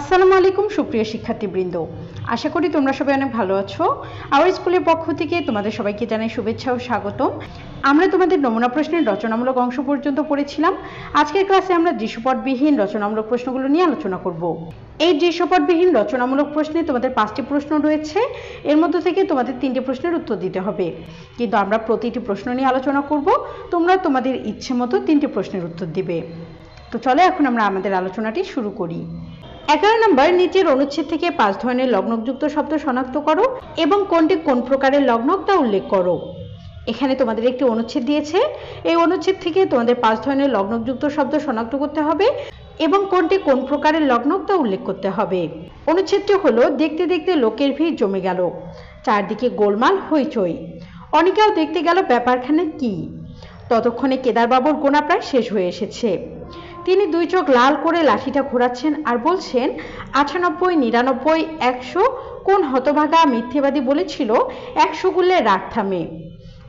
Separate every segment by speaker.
Speaker 1: আসসালামু আলাইকুম, সুপ্রিয় শিক্ষার্থীবৃন্দ। আশা করি তোমরা সবাই অনেক ভালো আছো। আওয়ার স্কুলের পক্ষ থেকে তোমাদের সবাইকে জানাই শুভেচ্ছা ও স্বাগতম। আমরা তোমাদের নমুনা প্রশ্নের রচনামূলক অংশ পর্যন্ত পড়েছিলাম। আজকের ক্লাসে আমরা দৃশ্যপটবিহীন রচনামূলক প্রশ্নগুলো নিয়ে আলোচনা করব। এই দৃশ্যপটবিহীন রচনামূলক প্রশ্নে তোমাদের পাঁচটি প্রশ্ন রয়েছে। এর মধ্যে থেকে তোমাদের তিনটি প্রশ্নের উত্তর দিতে হবে। কিন্তু আমরা প্রতিটি প্রশ্ন নিয়ে আলোচনা করব। তোমরা তোমাদের ইচ্ছে মতো তিনটি প্রশ্নের উত্তর দিবে। তো চলো এখন আমরা আমাদের আলোচনাটি শুরু করি। এগারো নম্বর, নিচের অনুচ্ছেদ থেকে পাঁচ ধরনের লগ্নযুক্ত শব্দ শনাক্ত করো এবং কোনটি কোন প্রকারের লগ্নক তা উল্লেখ করো। এখানে তোমাদের একটি অনুচ্ছেদ দিয়েছে। এই অনুচ্ছেদ থেকে তোমাদের পাঁচ ধরনের লগ্নযুক্ত শব্দ শনাক্ত করতে হবে এবং কোনটি কোন প্রকারের লগ্নক তা উল্লেখ করতে হবে। অনুচ্ছেদটি হলো, দেখতে দেখতে লোকের ভিড় জমে গেল। চারদিকে গোলমাল, হইচই। অনেকেও দেখতে গেল ব্যাপারখানে কি। ততক্ষণে কেদারবাবুর গোনা প্রায় শেষ হয়ে এসেছে। তিনি দুই চোখ লাল করে লাঠিটা ঘোরাচ্ছেন আর বলছেন, আটানব্বই, নিরানব্বই, একশো, কোন হতভাগা মিথ্যেবাদী বলেছিল, একশো গুললে রাগ থামে,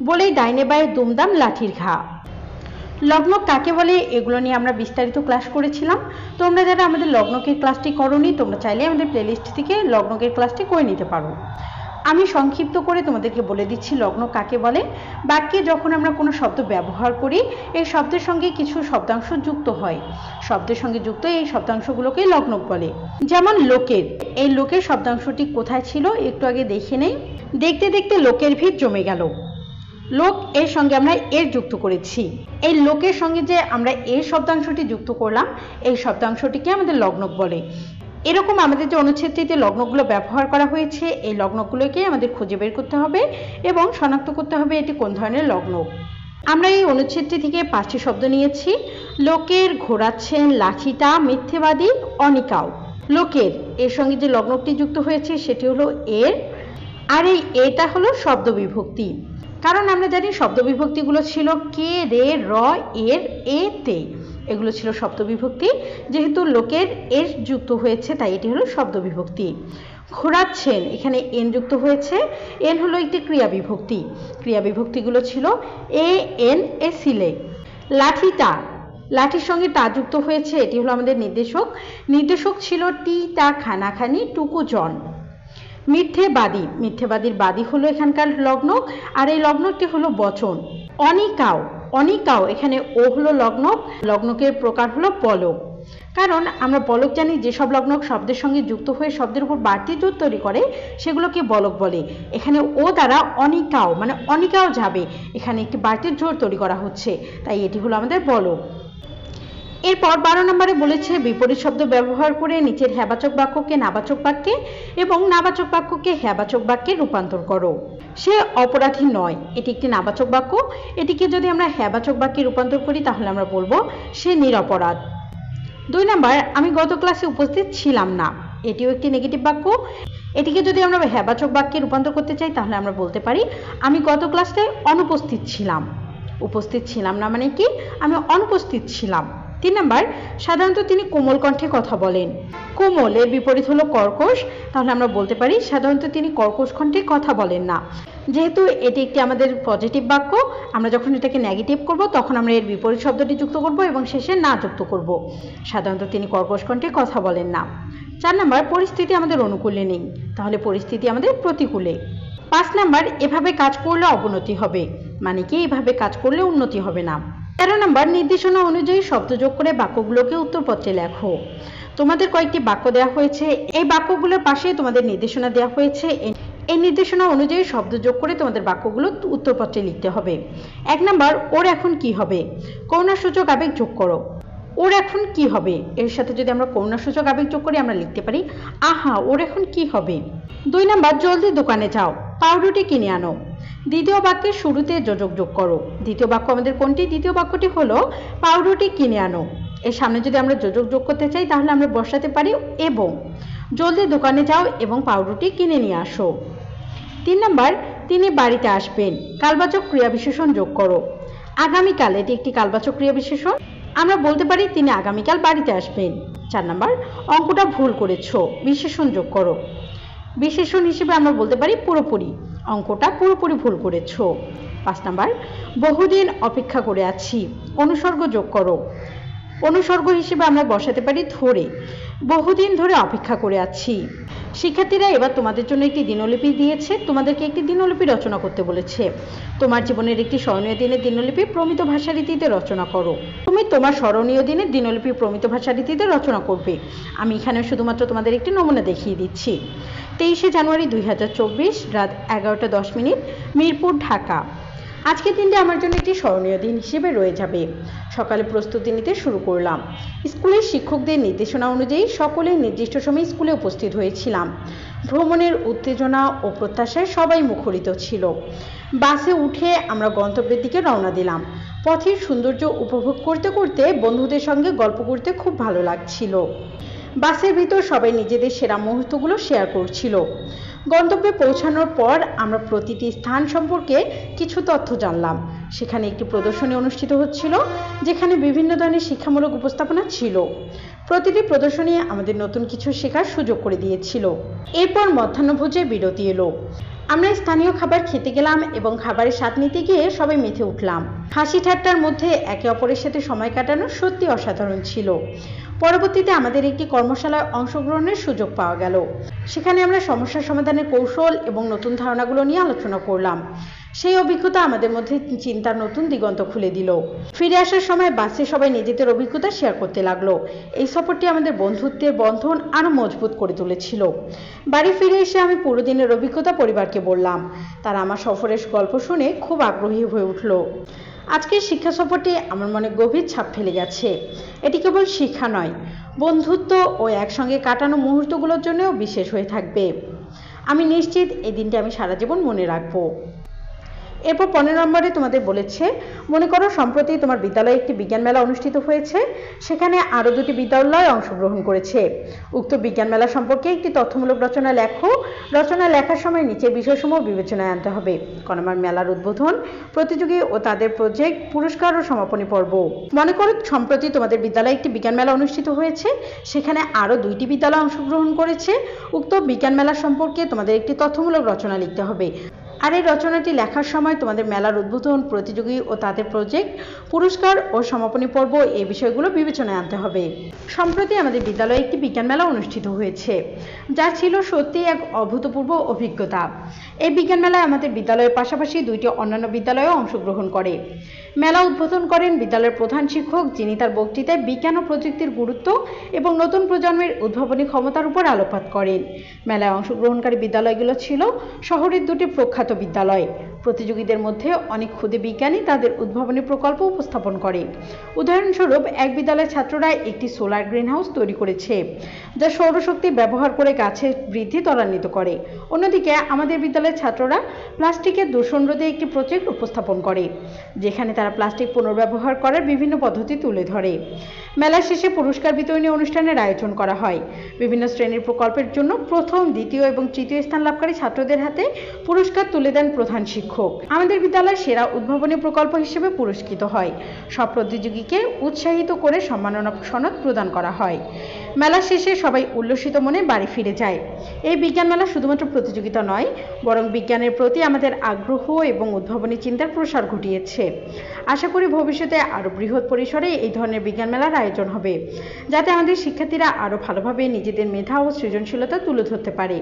Speaker 1: বলেই ডাইনে বায়ে দুমদাম লাঠির ঘা। লগ্ন কাকে বলে এগুলো নিয়ে আমরা বিস্তারিত ক্লাস করেছিলাম। তোমরা যারা আমাদের লগ্নকের ক্লাসটি করনি, তোমরা চাইলে আমাদের প্লেলিস্ট থেকে লগ্নকের ক্লাসটি করে নিতে পারো। আমি সংক্ষিপ্ত করে তোমাদেরকে বলে দিচ্ছি লগ্ন কাকে বলে। বাক্যে যখন আমরা কোনো শব্দ ব্যবহার করি, এই শব্দের সঙ্গে কিছু শব্দাংশ যুক্ত হয়। শব্দের সঙ্গে যুক্ত এই শব্দাংশগুলোকে লগ্ন বলে। যেমন লোকের, এই লোকের শব্দাংশটি কোথায় ছিল একটু আগে দেখে নেই। দেখতে দেখতে লোকের ভিড় জমে গেল। লোক এর সঙ্গে আমরা এর যুক্ত করেছি। এই লোকের সঙ্গে যে আমরা এর শব্দাংশটি যুক্ত করলাম, এই শব্দাংশটিকে আমাদের লগ্নক বলে। এরকম আমাদের যে অনুচ্ছেদটিতে লগ্নগুলো ব্যবহার করা হয়েছে, এই লগ্নগুলোকে আমাদের খুঁজে বের করতে হবে এবং শনাক্ত করতে হবে এটি কোন ধরনের লগ্ন। আমরা এই অনুচ্ছেদটি থেকে পাঁচটি শব্দ নিয়েছি। লোকের ঘোরাচ্ছেন লাঠিটা মিথ্যেবাদী অনিকাও। লোকের, এর সঙ্গে যে লগ্নটি যুক্ত হয়েছে সেটি হলো এর। আর এই এটা হলো শব্দ বিভক্তি। কারণ আমরা জানি শব্দ বিভক্তিগুলো ছিল কে, রে, র, এর, এ, তে। এগুলো ছিল শব্দ বিভক্তি যেহেতু লোকের এর যুক্ত হয়েছে, তাই এটি হলো শব্দ বিভক্তি ঘোরাচ্ছেন এখানে এন যুক্ত হয়েছে। এন হলো একটি ক্রিয়া বিভক্তি ক্রিয়া বিভক্তিগুলো ছিল এ, এন, এ সিলে লাঠিটা লাঠির সঙ্গে তা যুক্ত হয়েছে, এটি হলো আমাদের নির্দেশক। নির্দেশক ছিল টি, তা, খানাখানি, টুকু, জন। মিথ্যেবাদী মিথ্যেবাদীর বাদী হলো এখানকার লগ্ন, আর এই লগ্নটি হলো বচন। অনিকাও। অনিকাও এখানে ও হলো লগ্ন লগ্নকের প্রকার হলো পলক। কারণ আমরা বলক জানি, যেসব লগ্ন শব্দের সঙ্গে যুক্ত হয়ে শব্দের উপর বাড়তি জোর তৈরি করে, সেগুলোকে বলক বলে। এখানে ও দ্বারা অনিকাও মানে অনিকাও যাবে। এখানে একটি বাড়তি জোর তৈরি করা হচ্ছে। তাই এটি হলো আমাদের বলক। এরপর বারো নম্বরে বলেছে, বিপরীত শব্দ ব্যবহার করে নিচের হ্যাবাচক বাক্যকে নাবাচক বাক্যে এবং নাবাচক বাক্যকে হ্যাবাচক বাক্যে রূপান্তর করো। সে অপরাধী নয়, এটি একটি নাবাচক বাক্য। এটিকে যদি আমরা হ্যাবাচক বাক্যে রূপান্তর করি, তাহলে আমরা বলব, সে নিরপরাধ। দুই নাম্বার, আমি গত ক্লাসে উপস্থিত ছিলাম না, এটিও একটি নেগেটিভ বাক্য। এটিকে যদি আমরা হ্যাবাচক বাক্যে রূপান্তর করতে চাই, তাহলে আমরা বলতে পারি, আমি গত ক্লাসে অনুপস্থিত ছিলাম। উপস্থিত ছিলাম না মানে কি? আমি অনুপস্থিত ছিলাম। তিন নাম্বার, সাধারণত তিনি কোমল কণ্ঠে কথা বলেন। কোমল এর বিপরীত হলো কর্কশ, তাহলে আমরা বলতে পারি সাধারণত তিনি কর্কশ কণ্ঠে কথা বলেন না। যেহেতু এটি একটি আমাদের পজিটিভ বাক্য, আমরা যখন এটাকে নেগেটিভ করব, তখন আমরা এর বিপরীত শব্দটি যুক্ত করব এবং শেষে না যুক্ত করব। সাধারণত তিনি কর্কশ কণ্ঠে কথা বলেন না। চার নাম্বার, পরিস্থিতি আমাদের অনুকূলে নেই, তাহলে পরিস্থিতি আমাদের প্রতিকূলে। পাঁচ নাম্বার, এভাবে কাজ করলে অবনতি হবে মানে কি এভাবে কাজ করলে উন্নতি হবে না। তেরো নম্বর নির্দেশনা অনুযায়ী শব্দ যোগ করে বাক্যগুলোকে উত্তরপত্রে লেখো। তোমাদের কয়েকটি বাক্য দেওয়া হয়েছে। এই বাক্যগুলোর পাশে তোমাদের নির্দেশনা দেওয়া হয়েছে। এই নির্দেশনা অনুযায়ী শব্দ যোগ করে তোমাদের বাক্যগুলো উত্তরপত্রে লিখতে হবে। এক নম্বর, ওর এখন কি হবে? করুণাসূচক আবেগ যোগ করো। ওর এখন কি হবে? এর সাথে যদি আমরা করুণাসূচক আবেগ যোগ করি, আমরা লিখতে পারি, আহা, ওর এখন কি হবে? দুই নাম্বার, জলদি দোকানে যাও। পাউরুটি কিনে আনো। দ্বিতীয় বাক্যের শুরুতে যোজক যোগ করো। দ্বিতীয় বাক্য আমাদের কোনটি? দ্বিতীয় বাক্যটি হলো, পাউরুটি কিনে আনো। এর সামনে যদি আমরা যোজক যোগ করতে চাই, তাহলে আমরা বসাতে পারি, এবং। জলদি দোকানে যাও এবং পাউরুটি কিনে নিয়ে আসো। তিন নম্বর, তিনি বাড়িতে আসবেন। কালবাচক ক্রিয়া বিশেষণ যোগ করো। আগামীকাল, এটি একটি কালবাচক ক্রিয়া বিশেষণ। আমরা বলতে পারি, তিনি আগামীকাল বাড়িতে আসবেন। চার নাম্বার, অঙ্কটা ভুল করেছ। বিশেষণ যোগ করো। বিশেষণ হিসেবে আমরা বলতে পারি, পুরোপুরি। অঙ্কটা পুরোপুরি ভুল করেছ। পাঁচ নাম্বার বহুদিন অপেক্ষা করে আছি। অনুসর্গ যোগ করো। অনুসর্গ হিসেবে আমরা বসাতে পারি ধরে। বহুদিন ধরে অপেক্ষা করে আছি। শিক্ষার্থীরা এবার তোমাদের জন্য একটি দিনলিপি দিয়েছে। তোমাদেরকে একটি দিনলিপি রচনা করতে বলেছে। তোমার জীবনের একটি স্মরণীয় দিনের দিনলিপি প্রমিত ভাষারীতিতে রচনা করো। তুমি তোমার স্মরণীয় দিনের দিনলিপি প্রমিত ভাষারীতিতে রচনা করবে। আমি এখানে শুধুমাত্র তোমাদের একটি নমুনা দেখিয়ে দিচ্ছি। তেইশে জানুয়ারি দুই হাজার চব্বিশ রাত এগারোটা দশ মিনিট, মিরপুর, ঢাকা। আজকের দিনটি আমার জন্য একটি স্মরণীয় দিন হিসেবে রয়ে যাবে। সকালে প্রস্তুতি নিতে শুরু করলাম। স্কুলের শিক্ষকদের নির্দেশনা অনুযায়ী সকলেই নির্দিষ্ট সময়ে স্কুলে উপস্থিত হয়েছিলাম। ভ্রমণের উত্তেজনা ও প্রত্যাশায় সবাই মুখরিত ছিল। বাসে উঠে আমরা গন্তব্যের দিকে রওনা দিলাম। পথের সৌন্দর্য উপভোগ করতে করতে বন্ধুদের সঙ্গে গল্প করতে খুব ভালো লাগছিল। বাসের ভিতর সবাই নিজেদের সেরা মুহূর্তগুলো শেয়ার করছিল। গন্তব্যে পৌঁছানোর পর আমরা প্রতিটি স্থান সম্পর্কে কিছু তথ্য জানলাম। সেখানে একটি প্রদর্শনী অনুষ্ঠিত হচ্ছিল, যেখানে বিভিন্ন ধরনের শিক্ষামূলক উপস্থাপনা ছিল। প্রতিটি প্রদর্শনী আমাদের নতুন কিছু শেখার সুযোগ করে দিয়েছিল। এরপর মধ্যাহ্নভোজে বিরতি এলো। আমরা স্থানীয় খাবার খেতে গেলাম এবং খাবারের স্বাদ নিতে গিয়ে সবাই মেতে উঠলাম। হাসি ঠাট্টার মধ্যে একে অপরের সাথে সময় কাটানো সত্যি অসাধারণ ছিল। পরবর্তীতে আমাদের একটি কর্মশালায় অংশগ্রহণের সুযোগ পাওয়া গেল। সেখানে আমরা সমস্যা সমাধানের কৌশল এবং নতুন ধারণাগুলো নিয়ে আলোচনা করলাম। সেই অভিজ্ঞতা আমাদের মধ্যে চিন্তার নতুন দিগন্ত খুলে দিল। ফিরে আসার সময় বাসে সবাই নিজেদের অভিজ্ঞতা শেয়ার করতে লাগল। এই সফরটি আমাদের বন্ধুত্বের বন্ধন আরও মজবুত করে তুলেছিল। বাড়ি ফিরে এসে আমি পুরো দিনের অভিজ্ঞতা পরিবারকে বললাম। তারা আমার সফরের গল্প শুনে খুব আগ্রহী হয়ে উঠল। আজকের শিক্ষা সফরটি আমার মনে গভীর ছাপ ফেলে গেছে। এটি কেবল শিক্ষা নয়, বন্ধুত্ব ও একসঙ্গে কাটানো মুহূর্তগুলোর জন্যও বিশেষ হয়ে থাকবে। আমি নিশ্চিত এই দিনটি আমি সারা জীবন মনে রাখব। এরপর পনেরো নম্বরে তোমাদের বলেছে, মনে করো সম্প্রতি তোমার বিদ্যালয়ে একটি বিজ্ঞান মেলা অনুষ্ঠিত হয়েছে, সেখানে আরও দুটি বিদ্যালয় অংশগ্রহণ করেছে। উক্ত বিজ্ঞান মেলা সম্পর্কে একটি তথ্যমূলক রচনা লেখো, রচনা লেখার সময় নিচের বিষয়সমূহ বিবেচনায় আনতে হবে। কনমার মেলার উদ্বোধন, প্রতিযোগী ও তাদের প্রজেক্ট পুরস্কার ও সমাপনী পর্ব। মনে করো সম্প্রতি তোমাদের বিদ্যালয়ে একটি বিজ্ঞান মেলা অনুষ্ঠিত হয়েছে, সেখানে আরও দুইটি বিদ্যালয় অংশগ্রহণ করেছে। উক্ত বিজ্ঞান মেলা সম্পর্কে তোমাদের একটি তথ্যমূলক রচনা লিখতে হবে। আর এই রচনাটি লেখার সময় তোমাদের মেলার উদ্বোধন প্রতিযোগী ও তাদের প্রজেক্ট পুরস্কার ও সমাপনী পর্ব এই বিষয়গুলো বিবেচনায় আনতে হবে। সম্প্রতি আমাদের বিদ্যালয়ে একটি বিজ্ঞান মেলা অনুষ্ঠিত হয়েছে, যা ছিল সত্যিই এক অভূতপূর্ব অভিজ্ঞতা। এই বিজ্ঞান মেলায় আমাদের বিদ্যালয়ের পাশাপাশি দুইটি অন্যান্য বিদ্যালয়েও অংশগ্রহণ করে। মেলা উদ্বোধন করেন বিদ্যালয়ের প্রধান শিক্ষক, যিনি তার বক্তৃতায় বিজ্ঞান ও প্রযুক্তির গুরুত্ব এবং নতুন প্রজন্মের উদ্ভাবনী ক্ষমতার উপর আলোকপাত করেন। মেলায় অংশগ্রহণকারী বিদ্যালয়গুলো ছিল শহরের দুটি প্রখ্যাত বিদ্যালয়। প্রতিযোগীদের মধ্যে অনেক ক্ষুদে বিজ্ঞানী তাদের উদ্ভাবনী প্রকল্প উপস্থাপন করে। উদাহরণস্বরূপ, এক বিদ্যালয়ের ছাত্ররা একটি সোলার গ্রিনহাউস তৈরি করেছে, যা সৌরশক্তি ব্যবহার করে গাছের বৃদ্ধি ত্বরান্বিত করে। অন্যদিকে, আমাদের বিদ্যালয়ের ছাত্ররা প্লাস্টিকের দূষণ রোধে একটি প্রজেক্ট উপস্থাপন করে, যেখানে তারা প্লাস্টিক পুনর্ব্যবহার করার বিভিন্ন পদ্ধতি তুলে ধরে। মেলা শেষে পুরস্কার বিতরণী অনুষ্ঠানের আয়োজন করা হয়। বিভিন্ন শ্রেণির প্রকল্পের জন্য প্রথম, দ্বিতীয় এবং তৃতীয় স্থান লাভকারী ছাত্রদের হাতে পুরস্কার তুলে দেন প্রধান শিক্ষক। আমাদের বিদ্যালয় সেরা উদ্ভাবনী প্রকল্প হিসেবে পুরস্কৃত হয়। সব প্রতিযোগীকে উৎসাহিত করে সম্মাননা সনদ প্রদান করা হয়। মেলা শেষে সবাই উল্লসিত মনে বাড়ি ফিরে যায়। এই বিজ্ঞান মেলা শুধুমাত্র প্রতিযোগিতা নয় বরং বিজ্ঞানের প্রতি আমাদের আগ্রহ এবং উদ্ভাবনী চিন্তার প্রসার ঘটিয়েছে। আশা করি ভবিষ্যতে আরও বৃহৎ পরিসরে এই ধরনের বিজ্ঞান মেলার আয়োজন হবে, যাতে আমাদের শিক্ষার্থীরা আরও ভালোভাবে নিজেদের মেধা ও সৃজনশীলতা তুলে ধরতে পারে।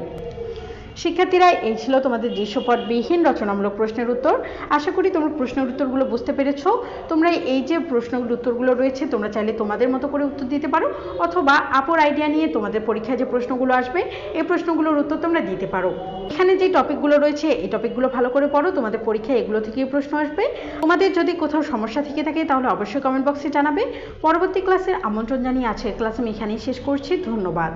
Speaker 1: শিক্ষার্থীরা, এই ছিল তোমাদের দৃশ্যপটবিহীন রচনামূলক প্রশ্নের উত্তর। আশা করি তোমরা প্রশ্নের উত্তরগুলো বুঝতে পেরেছ। তোমরা এই যে প্রশ্নগুলো উত্তরগুলো রয়েছে, তোমরা চাইলে তোমাদের মতো করে উত্তর দিতে পারো, অথবা আপর আইডিয়া নিয়ে তোমাদের পরীক্ষায় যে প্রশ্নগুলো আসবে, এই প্রশ্নগুলোর উত্তর তোমরা দিতে পারো। এখানে যে টপিকগুলো রয়েছে, এই টপিকগুলো ভালো করে পড়ো, তোমাদের পরীক্ষায় এগুলো থেকেই প্রশ্ন আসবে। তোমাদের যদি কোথাও সমস্যা থেকে থাকে, তাহলে অবশ্যই কমেন্ট বক্সে জানাবে। পরবর্তী ক্লাসের আমন্ত্রণ জানিয়ে আজকের ক্লাস আমি এখানেই শেষ করছি। ধন্যবাদ।